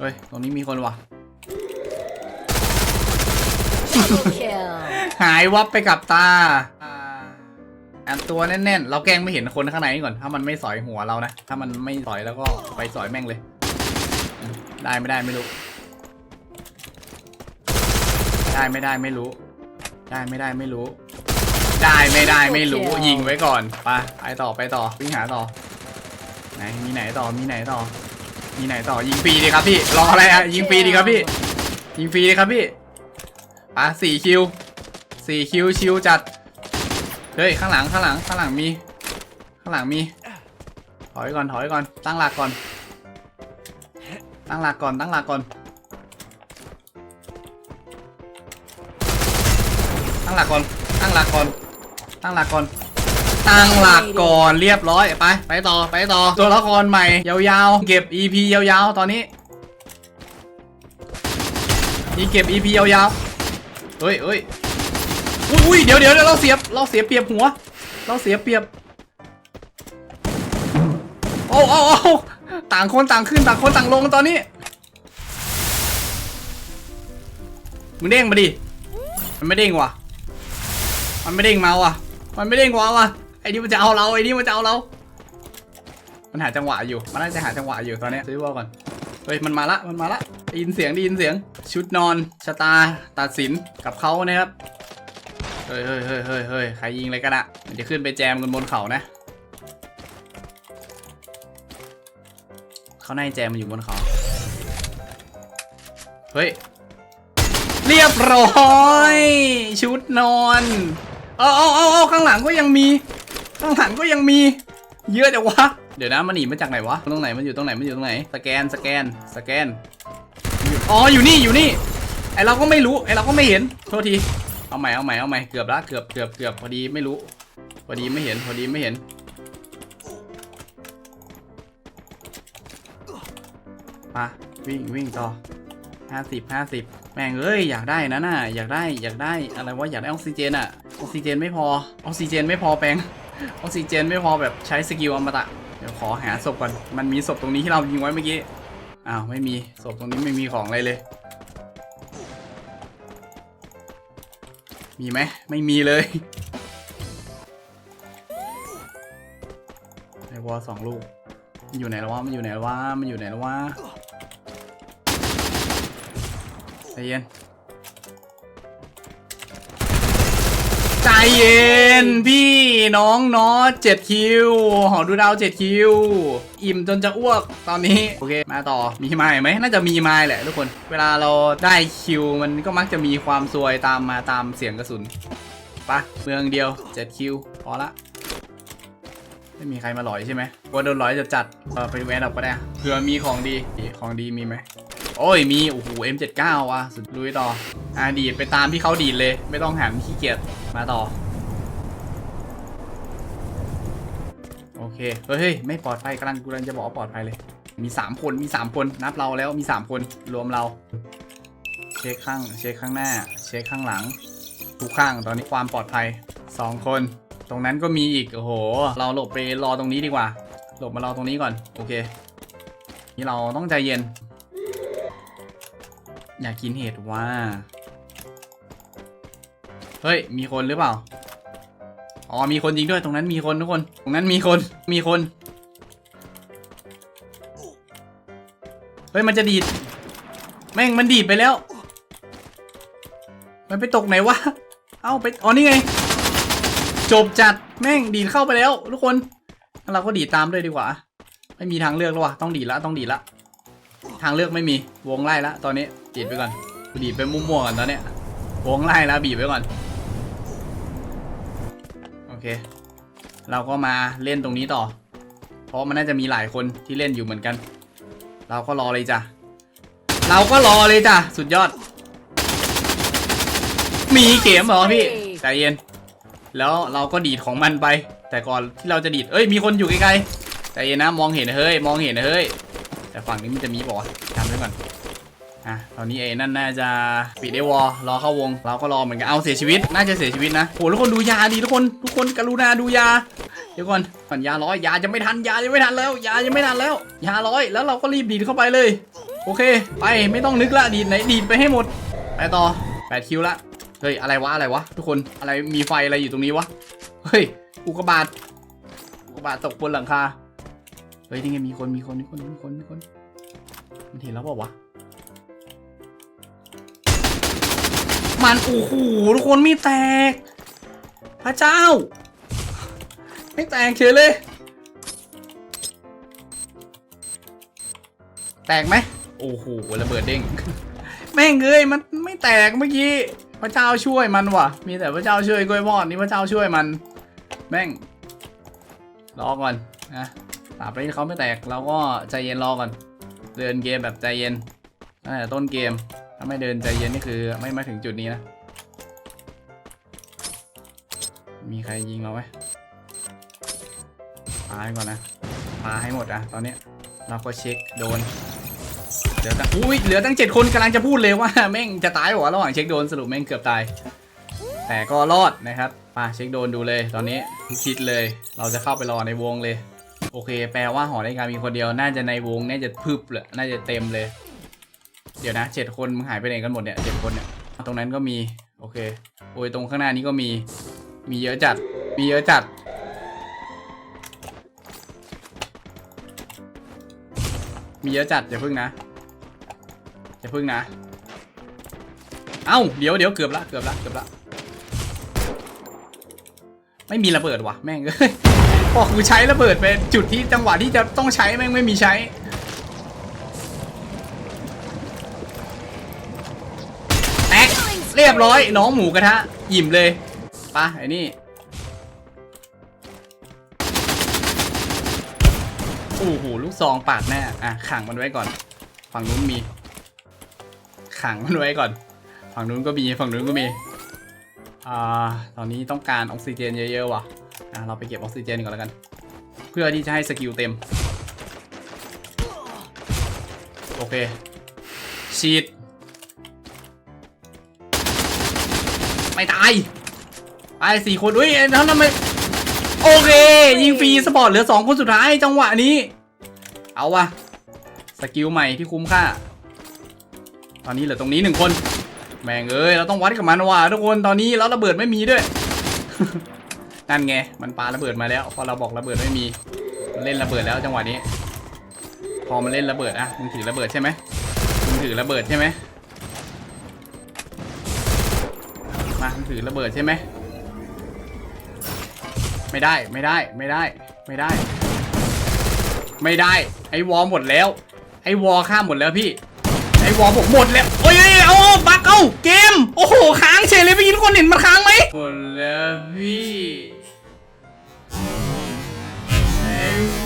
เฮ้ย ตรงนี้มีคนว่ะ Double kill. หายวับไปกับตาอ่าแอนตัวแน่นๆ เราแกล้งไม่เห็นคนข้างในนี่ก่อน ถ้ามันไม่สอยหัวเรานะ ถ้ามันไม่สอยแล้วก็ไปสอยแม่งเลย ได้ไม่ได้ไม่รู้ ได้ไม่ได้ไม่รู้ ได้ไม่ได้ไม่รู้ ได้ไม่ได้ไม่รู้ ยิงไว้ก่อน ไปไปต่อไปต่อวิ่งหาต่อ ไหนมีไหนต่อมีไหนต่อ มีไหนต่อยิงฟรีดีครับพี่รออะไรอะยิงฟรีดีครับพี่ ยิงฟรีดีครับพี่ไปสี่คิวสี่คิวชิวจัดเฮ้ยข้างหลังข้างหลังข้างหลังมี ข้างหลังมี ถอยก่อนถอยก่อนตั้งหลักก่อน ตั้งหลักก่อนตั้งหลักก่อนตั้งหลักก่อนตั้งหลักก่อนตั้งหลักก่อน ตั้งหลักก่อนเรียบร้อยไป ไปต่อไปต่อตัวละครใหม่ ยาวๆ เก็บ EP ยาวๆ ตอนนี้นี่เก็บ EP ยาวๆเฮ้ยเฮ้ยอุ้ยอุ้ยเดี๋ยวเดี๋ยวเราเสียบเราเสียเปรียบหัว เราเสียเปรียบโอ้โอ้โอ้ต่างคนต่างขึ้นต่างคนต่างลงตอนนี้มึงเด้งมาดิ มันไม่เด้งว่ะ มันไม่เด้งมาว่ะ มันไม่เด้งมาว่ะ ไอ้นี่มันจะเอาเราไอ้นี่มันจะเอาเรา มันหาจังหวะอยู่ มันน่าจะหาจังหวะอยู่ตอนนี้ซื้อวอลก่อน เฮ้ยมันมาละ มันมาละได้ยินเสียงได้ยินเสียง ชุดนอนชะตาตัดสินกับเขานะครับ เฮ้ยเฮ้ยเฮ้ยเฮ้ยเฮ้ยใครยิงอะไรกันอะมันจะขึ้นไปแจมกันบนเขานะเขาในแจมมันอยู่บนเขา เฮ้ยเรียบร้อย ชุดนอน เอาเอาเอาเอาข้างหลังก็ยังมี ข้างหลังก็ยังมี เยอะจังวะ เดี๋ยวนะมันหนีมาจากไหนวะ ตรงไหนมันอยู่ตรงไหนมันอยู่ตรงไหน สแกนสแกนสแกน อ๋ออยู่นี่อยู่นี่ ไอเราก็ไม่รู้ไอเราก็ไม่เห็น โทษที เอาใหม่เอาใหม่เอาใหม่เกือบละเกือบเกือบเกือบพอดีไม่รู้ พอดีไม่เห็นพอดีไม่เห็น มาวิ่งวิ่งต่อห้าสิบห้าสิบแม่งเอ้ยอยากได้นะน่ะอยากได้อยากได้อะไรวะอยากได้ออกซิเจนอะออกซิเจนไม่พอออกซิเจนไม่พอแปลง ออกซิเจนไม่พอแบบใช้สกิลอมตะ เดี๋ยวขอหาศพก่อน มันมีศพตรงนี้ที่เรายิงไว้เมื่อกี้ อ้าวไม่มีศพตรงนี้ไม่มีของอะไรเลย มีไหมไม่มีเลยไอวอสองลูก มันอยู่ไหนแล้ววะ มันอยู่ไหนแล้ววะ มันอยู่ไหนแล้ววะใจเย็น ใจเย็น็นพี่น้องเนาะเจ็ดคิว หอดูดาวเจ็ดคิว อิ่มจนจะอ้วกตอนนี้ โอเค มาต่อ มีไม้ไหม น่าจะมีไม้แหละทุกคน เวลาเราได้คิว มันก็มักจะมีความซวยตามมาตามเสียงกระสุนปะเมืองเดียวเจ็ดคิว พอละ ไม่มีใครมาหลอยใช่ไหมกลัวโดนหลอยจะจัดเออไปแวนออกก็ได้เผื่อมีของดี ของดีมีไหมโอ้ยมี โอ้โห M79 ว่ะ สุดลุยต่อ อ่าดีดไปตามที่เขาดีดเลย ไม่ต้องหันขี้เกียจมาต่อ โอ เคเฮ้ยเฮ้ยไม่ปลอดภัยกำลังกูกำลังจะบอกว่าปลอดภัยเลย มี 3 คนมี 3 คนนับเราแล้วมี 3 คนรวมเรา เช็คข้างเช็คข้างหน้า เช็คข้างหลังทุกข้างตอนนี้ความปลอดภัย 2 คน ตรงนั้นก็มีอีกโอ้โห เราหลบไปรอตรงนี้ดีกว่า หลบมารอตรงนี้ก่อนโอเค นี่เราต้องใจเย็น อยากกินเห็ดว่า เฮ้ยมีคนหรือเปล่า อ๋อมีคนจริงด้วยตรงนั้นมีคนทุกคน ตรงนั้นมีคนมีคนเฮ้ยมันจะดีด แม่งมันดีดไปแล้ว มันไปตกไหนวะ เอ้าไปอ๋อนี่ไง จบจัดแม่งดีดเข้าไปแล้วทุกคนเราก็ดีดตามด้วยดีกว่า ไม่มีทางเลือกแล้ววะต้องดีดละต้องดีดละ ทางเลือกไม่มีวงไล่ละตอนนี้ดีดไปก่อนบีบไปมั่วๆก่อนตอนเนี้ย วงไล่แล้วบีบไปก่อน เค เราก็มาเล่นตรงนี้ต่อ เพราะมันน่าจะมีหลายคนที่เล่นอยู่เหมือนกัน เราก็รอเลยจ้ะ เราก็รอเลยจ้ะ สุดยอด มีเข็มเหรอพี่ใจเย็น แล้วเราก็ดีดของมันไป แต่ก่อนที่เราจะดีด เอ้ย มีคนอยู่ไกลๆใจเย็นนะ มองเห็นเฮ้ย มองเห็นเฮ้ย แต่ฝั่งนี้มันจะมีบอกว่าวะจำไว้ก่อน อะตอนนี้เอนั่นน่าจะปิดไอวอลรอเข้าวง เราก็รอเหมือนกัน เอาเสียชีวิต น่าจะเสียชีวิตนะโหทุกคนดูยาดีทุกคน ทุกคนกรุณาดูยา เดี๋ยวก่อนก่อนยาร้อยยาจะไม่ทันยาจะไม่ทันแล้ว ยาจะไม่ทันแล้ว ยาร้อยแล้วเราก็รีบดีดเข้าไปเลย โอเค ไปไม่ต้องนึกละดีดไหนดีดไปให้หมด ไปต่อแปดคิวละ เฮ้ยอะไรวะอะไรวะทุกคน อะไรมีไฟอะไรอยู่ตรงนี้วะ เฮ้ยอุกกาบาตอุกกาบาตตกบนหลังคา เฮ้ยนี่ไงมีคนมีคนมีคนมีคนมีคนมันเห็นแล้วเปล่าวะ มันโอ้โหทุกคนไม่แตก พระเจ้า ไม่แตกเฉยเลย แตกไหมโอ้โหระเบิดเด้งแม่งเอ้ยมันไม่แตกเมื่อกี้พระเจ้าช่วยมันว่ะ มีแต่พระเจ้าช่วยกล้วยมอดนี่พระเจ้าช่วยมัน แม่งรอก่อนนะตราบใดที่เขาไม่แตกเราก็ใจเย็นรอก่อน เดินเกมแบบใจเย็นตั้งแต่ต้นเกม ถ้าไม่เดินใจเย็นนี่คือไม่มาถึงจุดนี้นะ มีใครยิงเราไหมปาให้ก่อนนะปาให้หมดอะตอนนี้เราก็เช็คโดน เหลือตั้งอุ้ยเหลือตั้งเจ็ดคนกำลังจะพูดเลยว่าแม่งจะตายหรอระหว่างเช็คโดนสรุปแม่งเกือบตาย แต่ก็รอดนะครับมาเช็คโดนดูเลย ตอนนี้คิดเลย เราจะเข้าไปรอในวงเลย โอเค แปลว่าหอในการมีคนเดียว น่าจะในวงน่าจะพึบเลยน่าจะเต็มเลย เดี๋ยวนะเจ็ดคนมึงหายไปไหนกันหมดเนี่ยเจ็ดคนเนี่ยตรงนั้นก็มี โอเค โอ้ยตรงข้างหน้านี้ก็มี มีเยอะจัด มีเยอะจัด มีเยอะจัดอย่าพึ่งนะอย่าพึ่งนะ เอ้าเดี๋ยวเดี๋ยวเกือบละเกือบละเกือบละไม่มีระเบิดว่ะแม่งเอ้ยพอกูใช้ระเบิดไปจุดที่จังหวะที่จะต้องใช้แม่งไม่มีใช้ ยบร้อย น้องหมูกระทะอิ่มเลยไปะไอ้นี่โอ้โหลูกซองปาดแน่อะขังมันไว้ก่อน ฝั่งนู้นมี ขังมันไว้ก่อน ฝั่งนู้นก็มีฝั่งนู้นก็มีอ่าตอนนี้ต้องการออกซิเจนเยอะๆว่ะอะเราไปเก็บออกซิเจนก่อนแล้วกัน เพื่อที่จะให้สกิลเต็ม โอเคฉีด ไม่ตายไปสี่คนอุ้ยแล้วทำไมโอเค ยิงฟรีสปอร์ตเหลือสองคนสุดท้ายจังหวะนี้ เอาวะสกิลใหม่ที่คุ้มค่า ตอนนี้เหลือตรงนี้หนึ่งคน แม่งเอ้ยเราต้องวัดกับมันว่ะทุกคนตอนนี้แล้วระเบิดไม่มีด้วยนั่นไงมันปาระเบิดมาแล้วพอเราบอกระเบิดไม่มีมันเล่นระเบิดแล้วจังหวะนี้ พอมันเล่นระเบิดอะมึงถือระเบิดใช่ไหมมึงถือระเบิดใช่ไหม ถือระเบิดใช่ไหม ไม่ได้ไม่ได้ไม่ได้ไม่ได้ ไม่ได้ ไอ้วอลหมดแล้ว ไอ้วอลข้ามหมดแล้วพี่ ไอ้วอลผมหมดแล้วโอ้ยเอ้ยเอาบักเอาเกม โอ้โหค้างเฉยเลยพี่ทุกคนเห็นมันค้างไหมหมดแล้วพี่ไอ้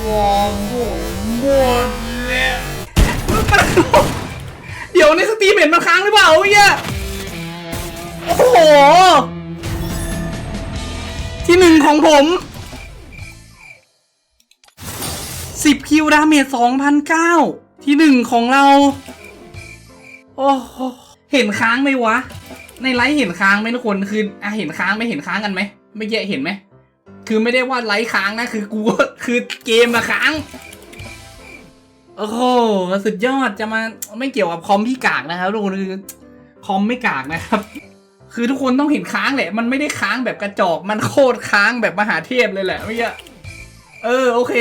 วอลผมหมดแล้ว เดี๋ยวในสตรีมเห็นมันค้างหรือเปล่าเฮีย โอ้โห ที่หนึ่งของผมสิบคิวดาเมจสองพันเก้าที่หนึ่งของเรา โอ้โหเห็นค้างไหมวะ ในไลฟ์เห็นค้างไหมทุกคนคืออะเห็นค้างไหมเห็นค้างกันไหมไม่เยอะเห็นไหมคือไม่ได้ว่าไลฟ์ค้างนะคือกูคือเกมมาค้างโอ้โหสุดยอดจะมาไม่เกี่ยวกับคอมพี่กากนะครับทุกคนคือคอมไม่กากนะครับ คือทุกคนต้องเห็นค้างแหละ มันไม่ได้ค้างแบบกระจอกมันโคตรค้างแบบมหาเทพเลยแหละเมื่อกี้เออโอเค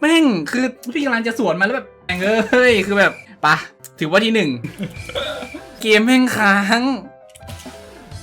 แม่งคือพี่กำลังจะสวนมาแล้วแบบแม่งเอ้ยคือแบบปะถือว่าที่หนึ่งเกมแม่งค้าง